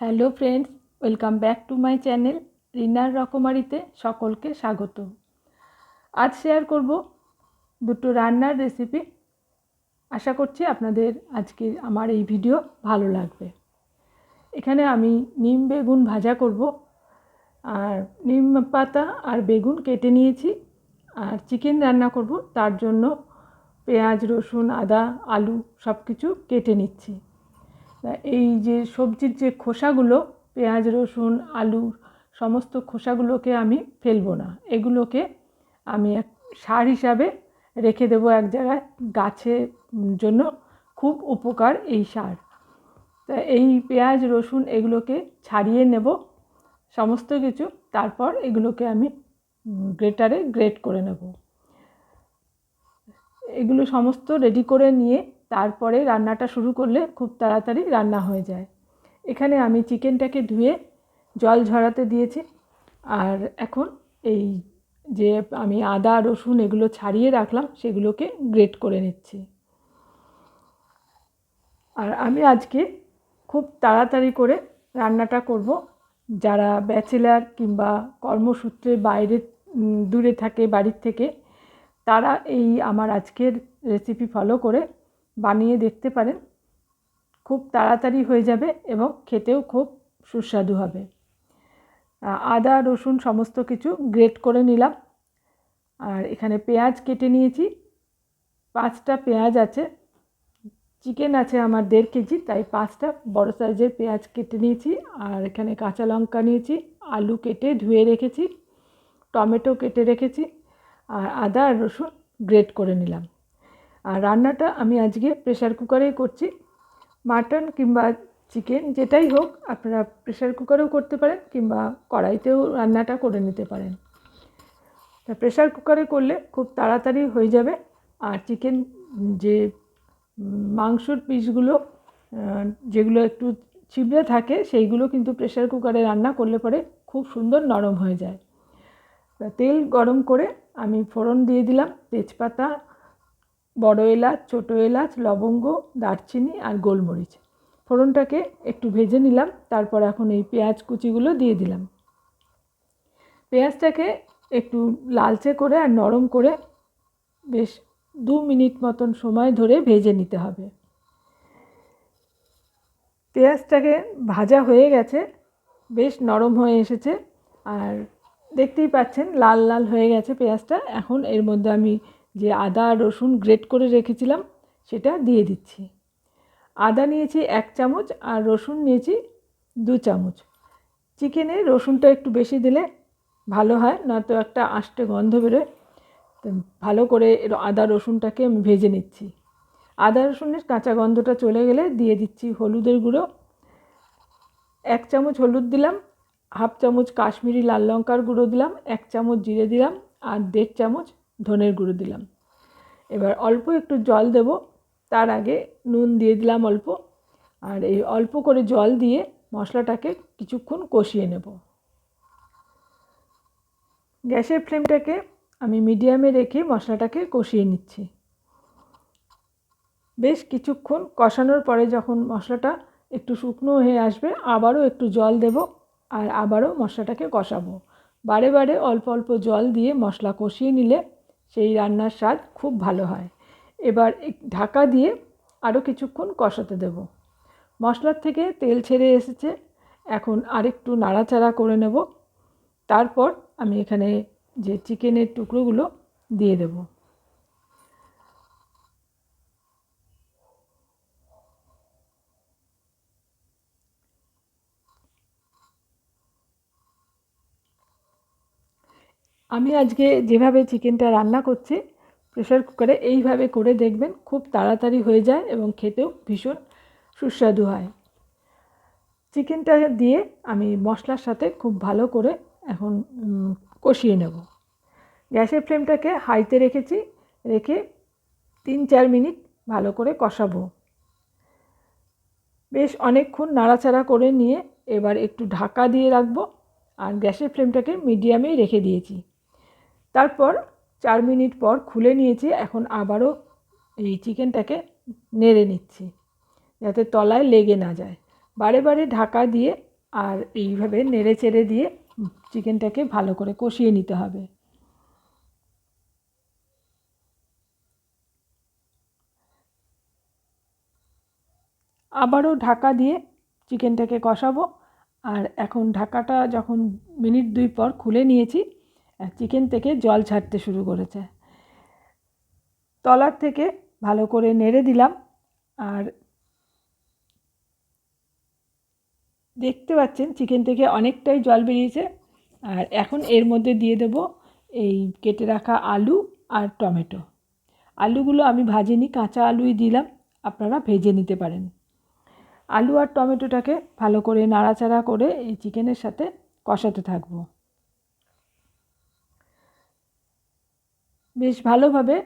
Hello friends, welcome back to my channel রিনার রকমারিতে সকলকে স্বাগত। আজ শেয়ার করব দুটো রান্নার রেসিপি আশা করছি আপনাদের আজকে আমার এই ভিডিও ভালো লাগবে। এখানে আমি নিম বেগুন ভাজা করব, আর নিম পাতা আর বেগুন কেটে নিয়েছি, আর চিকেন রান্না করব। তার জন্য পেঁয়াজ, রসুন, আদা, আলু সব কিছু কেটে নিচ্ছি। এই যে সবজির যে খোসাগুলো, পেঁয়াজ, রসুন, আলু, সমস্ত খোসাগুলোকে আমি ফেলব না। এগুলোকে আমি এক সার হিসাবে রেখে দেবো এক জায়গায় গাছের জন্য খুব উপকার এই সার। তা এই পেঁয়াজ, রসুন এগুলোকে ছাড়িয়ে নেব সমস্ত কিছু, তারপর এগুলোকে আমি গ্রেটারে গ্রেট করে নেব। এগুলো সমস্ত রেডি করে নিয়ে তারপরে রান্নাটা শুরু করলে খুব তাড়াতাড়ি রান্না হয়ে যায়। এখানে আমি চিকেনটাকে ধুয়ে জল ঝরাতে দিয়েছি। আর এখন এই যে আমি আদা, রসুন এগুলো ছাড়িয়ে রাখলাম, সেগুলোকে গ্রেট করে নিচ্ছি। আর আমি আজকে খুব তাড়াতাড়ি করে রান্নাটা করব। যারা ব্যাচেলার কিংবা কর্মসূত্রে বাইরে দূরে থাকে, বাড়ির থেকে, তারা এই আমার আজকের রেসিপি ফলো করে বানিয়ে দেখতে পারেন। খুব তাড়াতাড়ি হয়ে যাবে এবং খেতেও খুব সুস্বাদু হবে। আদা, রসুন সমস্ত কিছু গ্রেট করে নিলাম। আর এখানে পেঁয়াজ কেটে নিয়েছি। পাঁচটা পেঁয়াজ আছে। চিকেন আছে আমার দেড় কেজি, তাই পাঁচটা বড় সাইজের পেঁয়াজ কেটে নিয়েছি। আর এখানে কাঁচা লঙ্কা নিয়েছি, আলু কেটে ধুয়ে রেখেছি, টমেটো কেটে রেখেছি, আর আদা আর রসুন গ্রেট করে নিলাম। আর রান্নাটা আমি আজকে প্রেশার কুকারেই করছি। মাটন কিংবা চিকেন যেটাই হোক, আপনারা প্রেশার কুকারেও করতে পারেন কিংবা কড়াইতেও রান্নাটা করে নিতে পারেন। তা প্রেশার কুকারে করলে খুব তাড়াতাড়ি হয়ে যাবে। আর চিকেন যে মাংসর পিসগুলো যেগুলো একটু ছিবড়ে থাকে, সেইগুলো কিন্তু প্রেশার কুকারে রান্না করলে পরে খুব সুন্দর নরম হয়ে যায়। তেল গরম করে আমি ফোড়ন দিয়ে দিলাম, তেজপাতা বড় এলাচ, ছোটো এলাচ, লবঙ্গ, দারচিনি আর গোলমরিচ। ফোড়নটাকে একটু ভেজে নিলাম, তারপর এখন এই পেঁয়াজ কুচিগুলো দিয়ে দিলাম। পেঁয়াজটাকে একটু লালচে করে আর নরম করে বেশ দু মিনিট মতন সময় ধরে ভেজে নিতে হবে। পেঁয়াজটাকে ভাজা হয়ে গেছে, বেশ নরম হয়ে এসেছে। আর দেখতেই পাচ্ছেন, লাল লাল হয়ে গেছে পেঁয়াজটা। এখন এর মধ্যে আমি যে আদা আর রসুন গ্রেট করে রেখেছিলাম, সেটা দিয়ে দিচ্ছি। আদা নিয়েছি এক চামচ আর রসুন নিয়েছি দু চামচ। চিকেনে রসুনটা একটু বেশি দিলে ভালো হয়, নয়তো একটা আষ্টে গন্ধ বেরোয়। ভালো করে আদা, রসুনটাকে আমি ভেজে নিচ্ছি। আদা, রসুনের কাঁচা গন্ধটা চলে গেলে দিয়ে দিচ্ছি হলুদের গুঁড়ো। এক চামচ হলুদ দিলাম, হাফ চামচ কাশ্মীরি লাল লঙ্কার গুঁড়ো দিলাম, এক চামচ জিরে দিলাম আর দেড় চামচ ধনের গুঁড়ো দিলাম। এবার অল্প একটু জল দেব, তার আগে নুন দিয়ে দিলাম অল্প, আর এই অল্প করে জল দিয়ে মশলাটাকে কিছুক্ষণ কষিয়ে নেব। গ্যাসের ফ্লেমটাকে আমি মিডিয়ামে রেখে মশলাটাকে কষিয়ে নিচ্ছি। বেশ কিছুক্ষণ কষানোর পরে যখন মশলাটা একটু শুকনো হয়ে আসবে, আবারও একটু জল দেব আর আবারও মশলাটাকে কষাবো। বারে বারে অল্প অল্প জল দিয়ে মশলা কষিয়ে নিলে সেই রান্নার স্বাদ খুব ভালো হয়। এবার ঢাকা দিয়ে আরও কিছুক্ষণ কষাতে দেব। মশলার থেকে তেল ছেড়ে এসেছে। এখন আরেকটু নাড়াচাড়া করে নেব। তারপর আমি এখানে যে চিকেনের টুকরোগুলো দিয়ে দেব। আমি আজকে যেভাবে চিকেনটা রান্না করছি প্রেশার কুকারে এইভাবে করে দেখবেন, খুব তাড়াতাড়ি হয়ে যায় এবং খেতেও ভীষণ সুস্বাদু হয়। চিকেনটা দিয়ে আমি মশলার সাথে খুব ভালো করে এখন কষিয়ে নেব। গ্যাসের ফ্লেমটাকে হাইতে রেখেছি, রেখে তিন চার মিনিট ভালো করে কষাবো। বেশ অনেকক্ষণ নাড়াচাড়া করে নিয়ে এবার একটু ঢাকা দিয়ে রাখব, আর গ্যাসের ফ্লেমটাকে মিডিয়ামেই রেখে দিয়েছি। তারপর চার মিনিট পর খুলে নিয়েছি, এখন আবারও এই চিকেনটাকে নেড়ে নিচ্ছি, যাতে তলায় লেগে না যায়। বারে বারে ঢাকা দিয়ে আর এইভাবে নেড়ে চেড়ে দিয়ে চিকেনটাকে ভালো করে কষিয়ে নিতে হবে। আবারও ঢাকা দিয়ে চিকেনটাকে কষাবো, আর এখন ঢাকাটা যখন মিনিট দুই পর খুলে নিয়েছি চিকেন থেকে জল ছাড়তে শুরু করেছে। তলার থেকে ভালো করে নেড়ে দিলাম আর দেখতে পাচ্ছেন চিকেন থেকে অনেকটাই জল বেরিয়েছে আর এখন এর মধ্যে দিয়ে দেব এই কেটে রাখা আলু আর টমেটো। আলুগুলো আমি ভাজিনি, কাঁচা আলুই দিলাম, আপনারা ভেজে নিতে পারেন। আলু আর টমেটোটাকে ভালো করে নাড়াচাড়া করে এই চিকেনের সাথে কষাতে থাকব। বেশ ভালোভাবে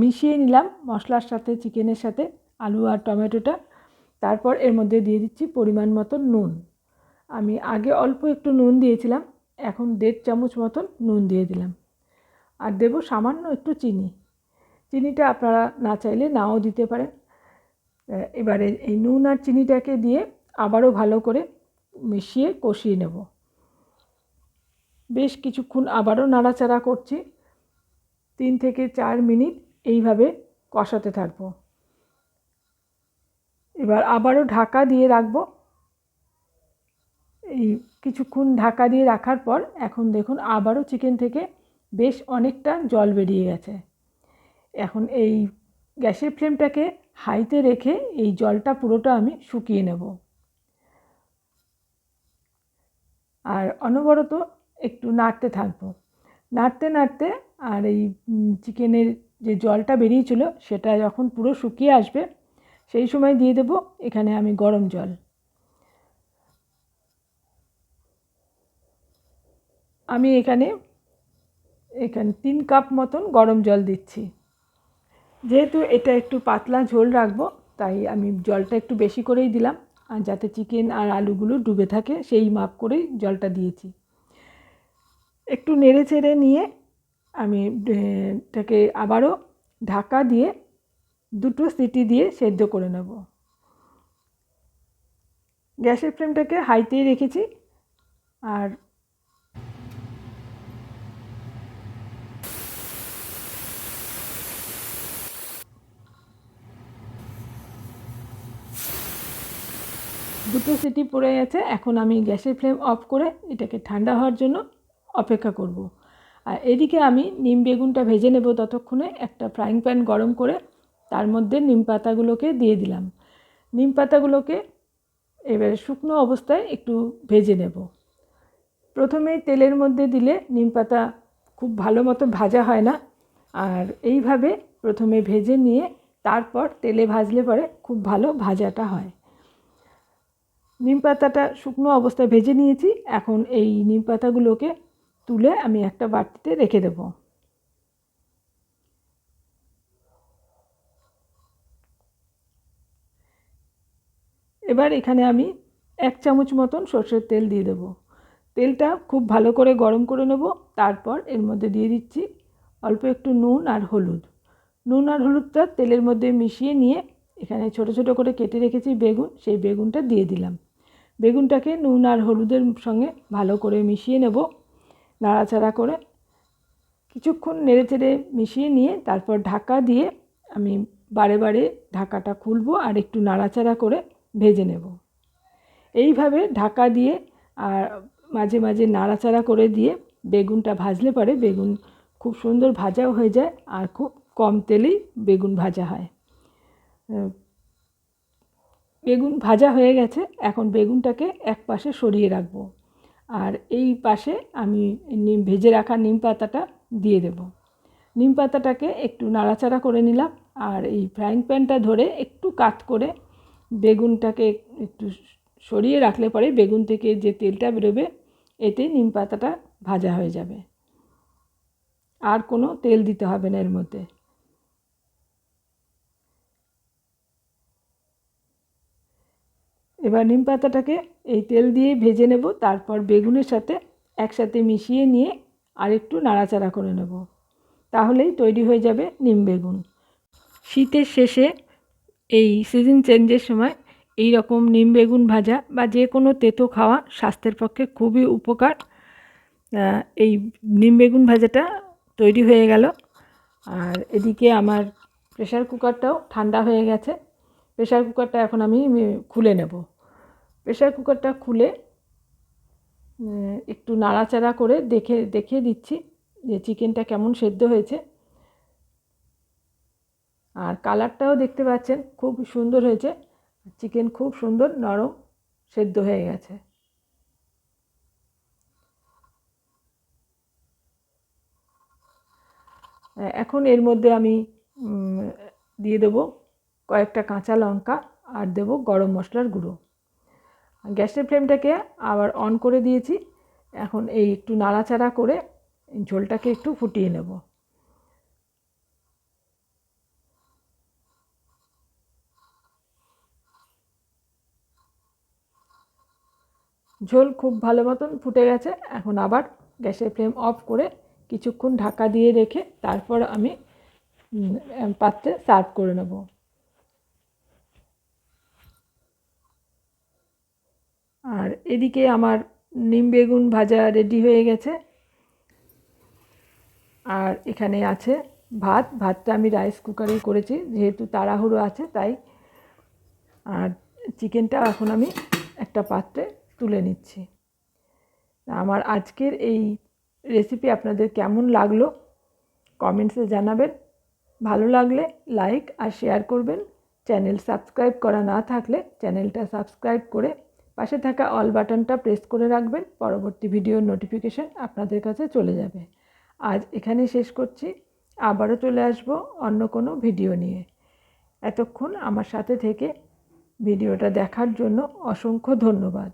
মিশিয়ে নিলাম মশলার সাথে, চিকেনের সাথে, আলু আর টমেটোটা। তারপর এর মধ্যে দিয়ে দিচ্ছি পরিমাণ মতো নুন। আমি আগে অল্প একটু নুন দিয়েছিলাম, এখন দেড় চামচ মতন নুন দিয়ে দিলাম। আর দেব সামান্য একটু চিনি। চিনিটা আপনারা না চাইলে নাও দিতে পারেন। এবারে এই নুন আর চিনিটাকে দিয়ে আবারও ভালো করে মিশিয়ে কষিয়ে নেব। বেশ কিছুক্ষণ আবারও নাড়াচাড়া করছি। তিন থেকে চার মিনিট এইভাবে কষাতে থাকব। এবার আবারও ঢাকা দিয়ে রাখব। এই কিছুক্ষণ ঢাকা দিয়ে রাখার পর এখন দেখুন আবারও চিকেন থেকে বেশ অনেকটা জল বেরিয়ে গেছে। এখন এই গ্যাসের ফ্লেমটাকে হাইতে রেখে এই জলটা পুরোটা আমি শুকিয়ে নেব। আর অনবরত একটু নাড়তে থাকব। নাড়তে নাড়তে আর এই চিকেনের যে জলটা বেরিয়েছিল সেটা যখন পুরো শুকিয়ে আসবে, সেই সময় দিয়ে দেব এখানে আমি গরম জল। আমি এখানে এখানে তিন কাপ মতন গরম জল দিচ্ছি। যেহেতু এটা একটু পাতলা ঝোল রাখব, তাই আমি জলটা একটু বেশি করেই দিলাম, আর যাতে চিকেন আর আলুগুলো ডুবে থাকে, সেই মাপ করেই জলটা দিয়েছি। একটু নেড়ে চেড়ে নিয়ে আমি এটাকে আবারও ঢাকা দিয়ে দুটো সিটি দিয়ে সেদ্ধ করে নেব। গ্যাসের ফ্লেমটাকে হাইতেই রেখেছি আর দুটো সিটি পড়ে গেছে। এখন আমি গ্যাসের ফ্লেম অফ করে এটাকে ঠান্ডা হওয়ার জন্য অপেক্ষা করব। আর এদিকে আমি নিম বেগুনটা ভেজে নেব ততক্ষণে একটা ফ্রাইং প্যান গরম করে তার মধ্যে নিম পাতাগুলোকে দিয়ে দিলাম। নিম পাতাগুলোকে এবারে শুকনো অবস্থায় একটু ভেজে নেব। প্রথমেই তেলের মধ্যে দিলে নিম পাতা খুব ভালো মতো ভাজা হয় না। আর এইভাবে প্রথমে ভেজে নিয়ে তারপর তেলে ভাজলে পরে খুব ভালো ভাজাটা হয়। নিম পাতাটা শুকনো অবস্থায় ভেজে নিয়েছি। এখন এই নিম পাতাগুলোকে তুলে আমি একটা বাটিতে রেখে দেবো। এবার এখানে আমি এক চামচ মতন সর্ষের তেল দিয়ে দেবো। তেলটা খুব ভালো করে গরম করে নেব, তারপর এর মধ্যে দিয়ে দিচ্ছি অল্প একটু নুন আর হলুদ। নুন আর হলুদটা তেলের মধ্যে মিশিয়ে নিয়ে এখানে ছোট ছোট করে কেটে রেখেছি বেগুন, সেই বেগুনটা দিয়ে দিলাম। বেগুনটাকে নুন আর হলুদের সঙ্গে ভালো করে মিশিয়ে নেব। নাড়াচাড়া করে কিছুক্ষণ নেড়ে চেড়ে মিশিয়ে নিয়ে তারপর ঢাকা দিয়ে আমি বারে বারে ঢাকাটা খুলবো আর একটু নাড়াচাড়া করে ভেজে নেব। এইভাবে ঢাকা দিয়ে আর মাঝে মাঝে নাড়াচাড়া করে দিয়ে বেগুনটা ভাজলে পরে, বেগুন খুব সুন্দর ভাজাও হয়ে যায় আর খুব কম তেলেই বেগুন ভাজা হয়। বেগুন ভাজা হয়ে গেছে, এখন বেগুনটাকে এক পাশে সরিয়ে রাখব। আর এই পাশে আমি নিম, ভেজে রাখা নিম পাতাটা দিয়ে দেব। নিম পাতাটাকে একটু নাড়াচাড়া করে নিলাম আর এই ফ্রাইং প্যানটা ধরে একটু কাত করে বেগুনটাকে একটু সরিয়ে রাখলে পরে বেগুন থেকে যে তেলটা বেরোবে, এতে নিম পাতাটা ভাজা হয়ে যাবে। আর কোনো তেল দিতে হবে না এর মধ্যে। এবার নিম পাতাটাকে এই তেল দিয়ে ভেজে নেব, তারপর বেগুনের সাথে একসাথে মিশিয়ে নিয়ে আর একটু নাড়াচাড়া করে নেব। তাহলেই তৈরি হয়ে যাবে নিম বেগুন। শীতের শেষে এই সিজন চেঞ্জের সময় এই রকম নিম বেগুন ভাজা বা যে কোনো তেতো খাওয়া স্বাস্থ্যের পক্ষে খুবই উপকার। এই নিম বেগুন ভাজাটা তৈরি হয়ে গেল। আর এদিকে আমার প্রেশার কুকারটাও ঠান্ডা হয়ে গেছে। প্রেশার কুকারটা এখন আমি খুলে নেব। প্রেশার কুকারটা খুলে, একটু নাড়াচাড়া করে দেখে, দেখিয়ে দিচ্ছি যে চিকেনটা কেমন সেদ্ধ হয়েছে। আর কালারটাও দেখতে পাচ্ছেন, খুব সুন্দর হয়েছে। চিকেন খুব সুন্দর নরম সেদ্ধ হয়ে গেছে। এখন এর মধ্যে আমি দিয়ে দেবো কয়েকটা কাঁচা লঙ্কা আর দেবো গরম মশলার গুঁড়ো। গ্যাসের ফ্লেমটাকে আবার অন করে দিয়েছি। এখন এই একটু নাড়াচাড়া করে ঝোলটাকে একটু ফুটিয়ে নেব। ঝোল খুব ভালো মতন ফুটে গেছে। এখন আবার গ্যাসের ফ্লেম অফ করে কিছুক্ষণ ঢাকা দিয়ে রেখে তারপর আমি পাত্রে সার্ভ করে নেব। আর এদিকে আমার নিম বেগুন ভাজা রেডি হয়ে গেছে। আর এখানে আছে ভাত। ভাতটা আমি রাইস কুকারেই করেছি, যেহেতু তাড়াহুড়ো আছে তাই। আর চিকেনটা এখন আমি একটা পাত্রে তুলে নিচ্ছি। আমার আজকের এই রেসিপি আপনাদের কেমন লাগল? কমেন্টসে জানাবেন। ভালো লাগলে লাইক আর শেয়ার করবেন। চ্যানেল সাবস্ক্রাইব করা না থাকলে চ্যানেলটা সাবস্ক্রাইব করে পাশে থাকা অল বাটনটা প্রেস করে রাখবেন, পরবর্তী ভিডিওর নোটিফিকেশান আপনাদের কাছে চলে যাবে। আজ এখানেই শেষ করছি। আবারও চলে আসব অন্য কোনো ভিডিও নিয়ে। এতক্ষণ আমার সাথে থেকে ভিডিওটা দেখার জন্য অসংখ্য ধন্যবাদ।